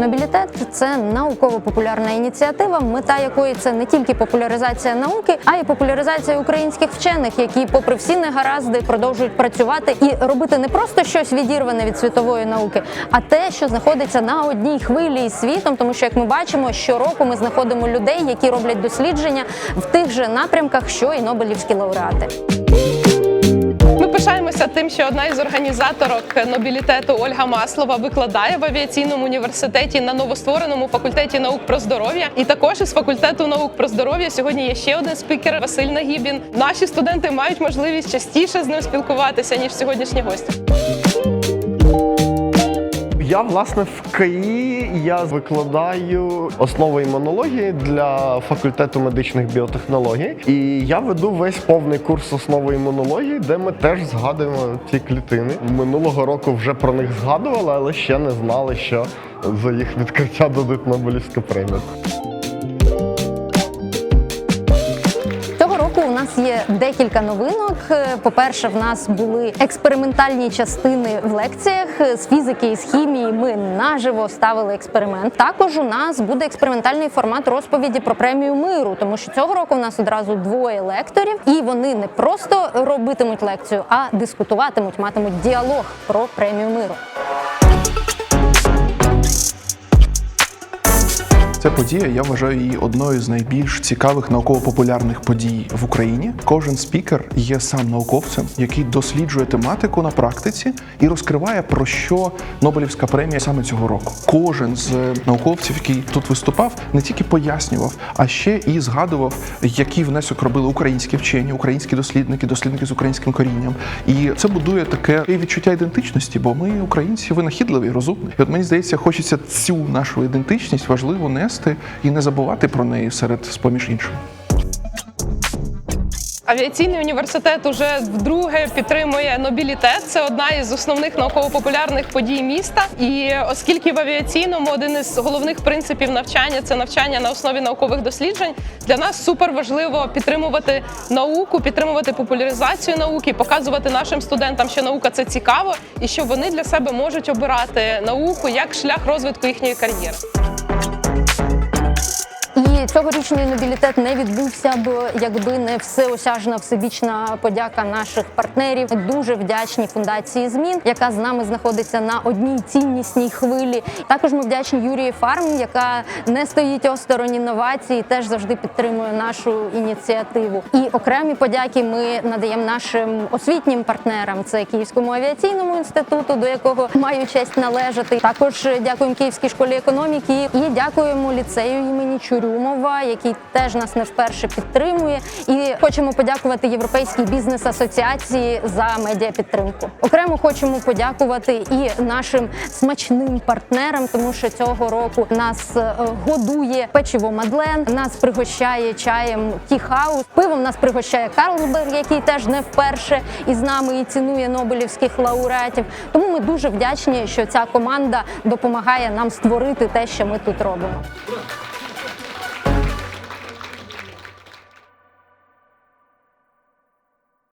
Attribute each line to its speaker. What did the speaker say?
Speaker 1: Нобілітет це науково-популярна ініціатива, мета якої це не тільки популяризація науки, а й популяризація українських вчених, які, попри всі негаразди, продовжують працювати і робити не просто щось відірване від світової науки, а те, що знаходиться на одній хвилі із світом, тому що як ми бачимо, щороку ми знаходимо людей, які роблять дослідження в тих же напрямках, що і Нобелівські лауреати.
Speaker 2: Ми пишаємося тим, що одна із організаторок нобілітету Ольга Маслова викладає в авіаційному університеті на новоствореному факультеті наук про здоров'я. І також із факультету наук про здоров'я сьогодні є ще один спікер Василь Нагібін. Наші студенти мають можливість частіше з ним спілкуватися ніж сьогоднішні гості.
Speaker 3: Я власне в КАІ я викладаю основи імунології для факультету медичних біотехнологій. І я веду весь повний курс основи імунології, де ми теж згадуємо ці клітини. Минулого року вже про них згадували, але ще не знали, що за їх відкриття дадуть Нобелівську премію.
Speaker 1: Нас є декілька новинок. Е, По-перше, в нас були експериментальні частини в лекціях з фізики і з хімії. Ми наживо ставили експеримент. Також у нас буде експериментальний формат розповіді про премію миру, тому що цього року у нас одразу двоє лекторів, і вони не просто робитимуть лекцію, а дискутуватимуть, матимуть діалог про премію миру.
Speaker 4: Ця подія, я вважаю її одною з найбільш цікавих науково-популярних подій в Україні. Кожен спікер є сам науковцем, який досліджує тематику на практиці і розкриває про що Нобелівська премія саме цього року. Кожен з науковців, який тут виступав, не тільки пояснював, а ще і згадував, який внесок робили українські вчені, українські дослідники, дослідники з українським корінням. І це будує таке відчуття ідентичності, бо ми, українці, винахідливі, розумні. І от мені здається, хочеться цю нашу ідентичність важливо нести і не забувати про неї серед з-поміж іншого.
Speaker 2: Авіаційний університет уже вдруге підтримує нобілітет. Це одна із основних науково-популярних подій міста. І оскільки в авіаційному один із головних принципів навчання це навчання на основі наукових досліджень, для нас супер важливо підтримувати науку, підтримувати популяризацію науки, показувати нашим студентам, що наука це цікаво, і що вони для себе можуть обирати науку як шлях розвитку їхньої кар'єри.
Speaker 1: Цьогорічний нобілітет не відбувся б, якби не всеосяжна всебічна подяка наших партнерів. Дуже вдячні фундації змін, яка з нами знаходиться на одній ціннісній хвилі. Також ми вдячні Юрії Фарм, яка не стоїть осторонь інновацій, теж завжди підтримує нашу ініціативу. І окремі подяки ми надаємо нашим освітнім партнерам. Це Київському авіаційному інституту, до якого маю честь належати. Також дякуємо Київській школі економіки і дякуємо ліцею імені Чурюмова, який теж нас не вперше підтримує. І хочемо подякувати Європейській бізнес асоціації за медіапідтримку. Окремо хочемо подякувати і нашим смачним партнерам, тому що цього року нас е, годує печиво Мадлен, нас пригощає чаєм Тіхаус, пивом нас пригощає Карлсберг, який теж не вперше із нами і цінує Нобелівських лауреатів. Тому ми дуже вдячні, що ця команда допомагає нам створити те, що ми тут робимо.